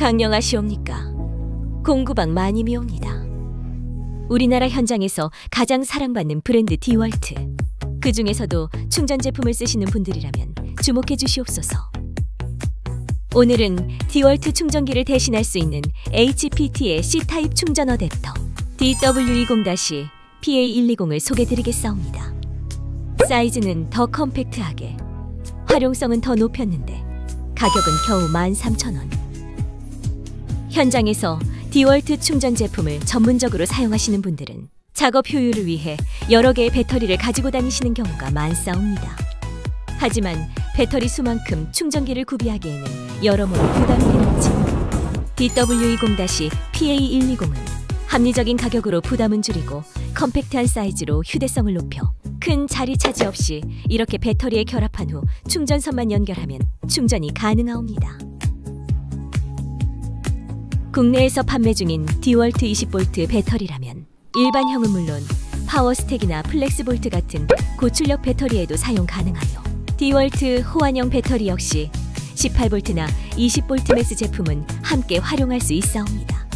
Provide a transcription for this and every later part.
강령하시옵니까? 공구방 마님이 옵니다. 우리나라 현장에서 가장 사랑받는 브랜드 디월트. 그 중에서도 충전 제품을 쓰시는 분들이라면 주목해 주시옵소서. 오늘은 디월트 충전기를 대신할 수 있는 HPT의 C타입 충전 어댑터 DW20-PA120을 소개드리겠사옵니다. 사이즈는 더 컴팩트하게, 활용성은 더 높였는데 가격은 겨우 13,000원. 현장에서 디월트 충전 제품을 전문적으로 사용하시는 분들은 작업 효율을 위해 여러 개의 배터리를 가지고 다니시는 경우가 많사옵니다. 하지만 배터리 수만큼 충전기를 구비하기에는 여러모로 부담이 되는 지 DW20-PA120은 합리적인 가격으로 부담은 줄이고 컴팩트한 사이즈로 휴대성을 높여 큰 자리 차지 없이 이렇게 배터리에 결합한 후 충전선만 연결하면 충전이 가능하옵니다. 국내에서 판매 중인 디월트 20V 배터리라면 일반형은 물론 파워스택이나 플렉스볼트 같은 고출력 배터리에도 사용 가능하여 디월트 호환형 배터리 역시 18V나 20V 매스 제품은 함께 활용할 수 있사옵니다.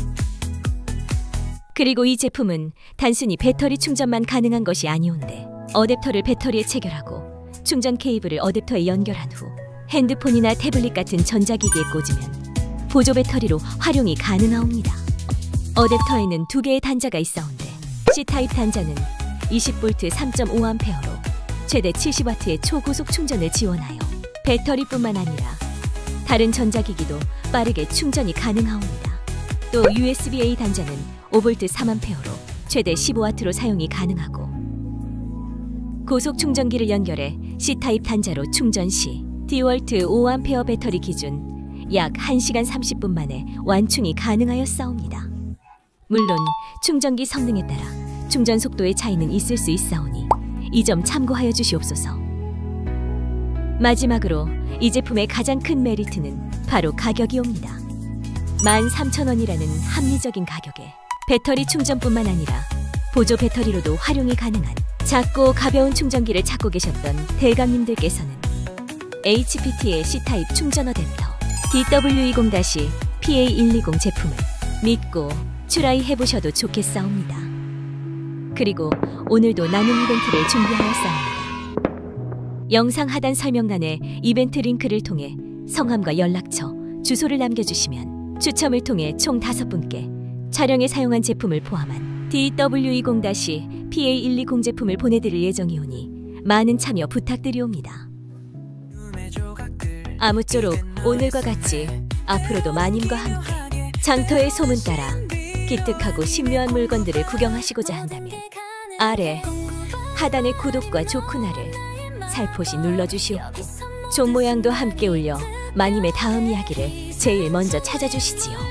그리고 이 제품은 단순히 배터리 충전만 가능한 것이 아니온데 어댑터를 배터리에 체결하고 충전 케이블을 어댑터에 연결한 후 핸드폰이나 태블릿 같은 전자기기에 꽂으면 보조 배터리로 활용이 가능하옵니다. 어댑터에는 두 개의 단자가 있어온데 C타입 단자는 20V 3.5A로 최대 70W의 초고속 충전을 지원하여 배터리뿐만 아니라 다른 전자기기도 빠르게 충전이 가능하옵니다. 또 USB-A 단자는 5V 3A로 최대 15W로 사용이 가능하고 고속 충전기를 연결해 C타입 단자로 충전 시 디월트 5A 배터리 기준 약 1시간 30분 만에 완충이 가능하여 싸웁니다. 물론 충전기 성능에 따라 충전 속도의 차이는 있을 수 있사오니 이 점 참고하여 주시옵소서. 마지막으로 이 제품의 가장 큰 메리트는 바로 가격이옵니다. 13,000원이라는 합리적인 가격에 배터리 충전뿐만 아니라 보조 배터리로도 활용이 가능한 작고 가벼운 충전기를 찾고 계셨던 대감님들께서는 HPT의 C타입 충전 어댑터 DW20-PA120 제품을 믿고 트라이 해보셔도 좋겠사옵니다. 그리고 오늘도 나눔 이벤트를 준비하였사옵니다. 영상 하단 설명란에 이벤트 링크를 통해 성함과 연락처, 주소를 남겨주시면 추첨을 통해 총 5분께 촬영에 사용한 제품을 포함한 DW20-PA120 제품을 보내드릴 예정이오니 많은 참여 부탁드리옵니다. 아무쪼록 오늘과 같이 앞으로도 마님과 함께 장터의 소문 따라 기특하고 신묘한 물건들을 구경하시고자 한다면 아래 하단의 구독과 좋구나를 살포시 눌러주시옵고 종 모양도 함께 올려 마님의 다음 이야기를 제일 먼저 찾아주시지요.